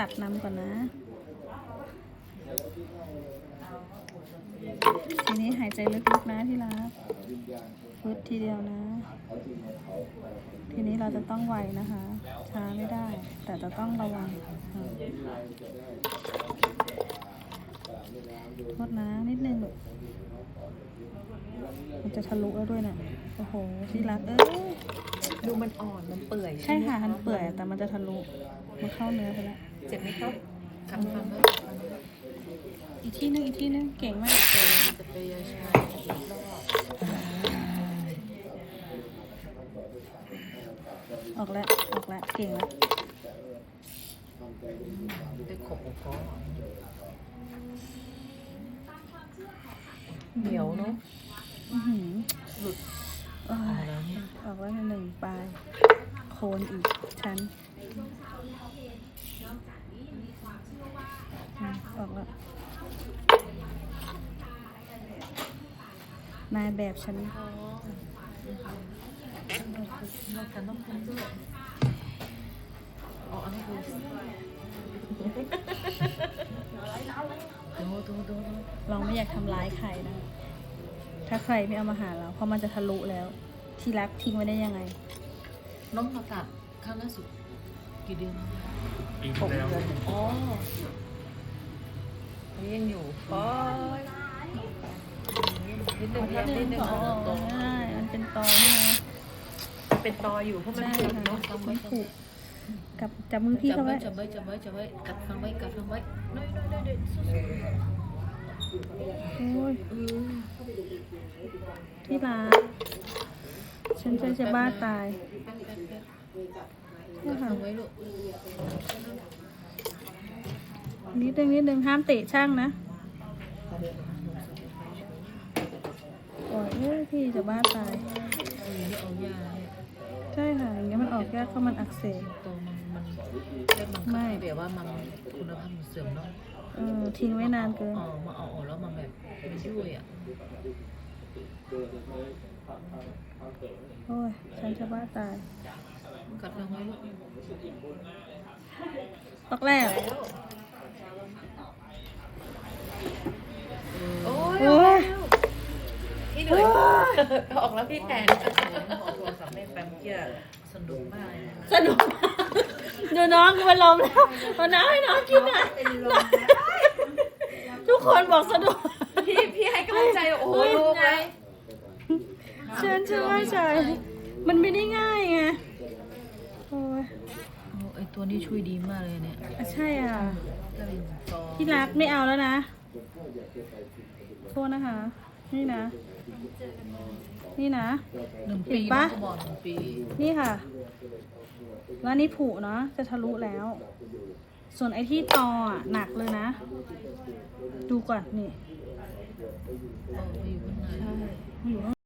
ตัดน้ำก่อนนะ ทีนี้หายใจลึกๆนะที่รักฟึดทีเดียวนะ ทีนี้เราจะต้องไวนะคะ ช้าไม่ได้ แต่จะต้องระวังอ่าโทษนะนิดนึงลูกมันจะทะลุแล้วด้วยเนี่ยโอ้โห ที่รักเอ้ยดูมันอ่อน มันเปื่อย ใช่ค่ะไหมันเปื่อย แต่มันจะทะลุ มันเข้าเนื้อไปแล้ว เจ็บไหมครับคำคำไหมอีกที่นึงอีกที่นึงเก่งมากจะไปยาชาอีกรอบออกแล้ว ออกแล้ว เก่งแล้วไปขบหัวคอเหนียวเนาะอื้อหือหลุดโอ้ออยกแล้วเนี่ยออกแล้วหนึ่งปลาย โคนอีกชั้น อืมอกแล้วนาแบบฉันท้องนอกจากต้องทำด้วยเอาให้ดูดูดูดูเราไม่อยากทำร้ายใครนะ ถ้าใครไม่เอามาหาเรา เพราะมันจะทะลุแล้ว ที่รักทิ้งไว้ได้ยังไง น้องมาตัดครั้งล่าสุดกี่เดือนแล้วปีที่แล้วเดือนอ๋อ นี่ยังอยู่ปอยนิดนึงครับนิดนึงอ๋อตรงใช่มันเป็นตอใช่ไหมเป็นตออยู่เพราะมันใช่ผูกค่ะเนาะจำไว้มันผูกกับจับมือพี่จับเขาไว้ไว้จับไว้จับไว้จับไว้กัดฟังไว้กัดฟังไว้น้อยน้อยน้อยเด็ดโอ้ยอือที่รักฉันจะจะบ้าตายกัดฟังไว้ลูก นิดนึงนิดนึงห้ามเตะช่างนะโอ้ยเอ้ยพี่จะบ้าตายเอาอย่างนี้เอายาเนี่ยใช่ค่ะอย่างเงี้ยมันออกยากเพราะมันอักเสบ ตัวมันมันแค่มันไม่ ก็แบบว่ามันคุณภาพมันเสื่อมเนาะเออทิ้งไว้นานเกิน อ๋อมาเอาออกแล้วมันแบบมันยุ่ยอะโอ้ยฉันจะบ้าตาย กัดฟังไว้ลูก ตอกแรก โอ้ยโอ้ยพี่หนุ่ยออกแล้วพี่แทนออกโทรศัพท์แม่แปมเกี้ยสนุกมากเลยนะสนุกมากดูน้องกูเป็นลมแล้วเอาน้ำให้น้องกินหน่อยทุกคนบอกสนุกพี่พี่ให้กำลังใจโอ้โหลูกเลยเชิญเชิญว่าใจมันไม่ได้ง่ายไงโอ้ยโอ้ไอตัวนี้ช่วยดีมากเลยเนี่ยอะใช่อะถ้าเป็นตอที่รักไม่เอาแล้วนะ โทษนะคะ นี่นะ นี่นะ หนึ่งเห็ปีนปะมันก็บอกหนึ่งปีนี่ค่ะ แล้วนี่ผุเนาะจะทะลุแล้ว ส่วนไอ้ที่ตออะหนักเลยนะ ดูก่อนนี่เอออยู่ข้างใน ใช่มันอยู่ข้าง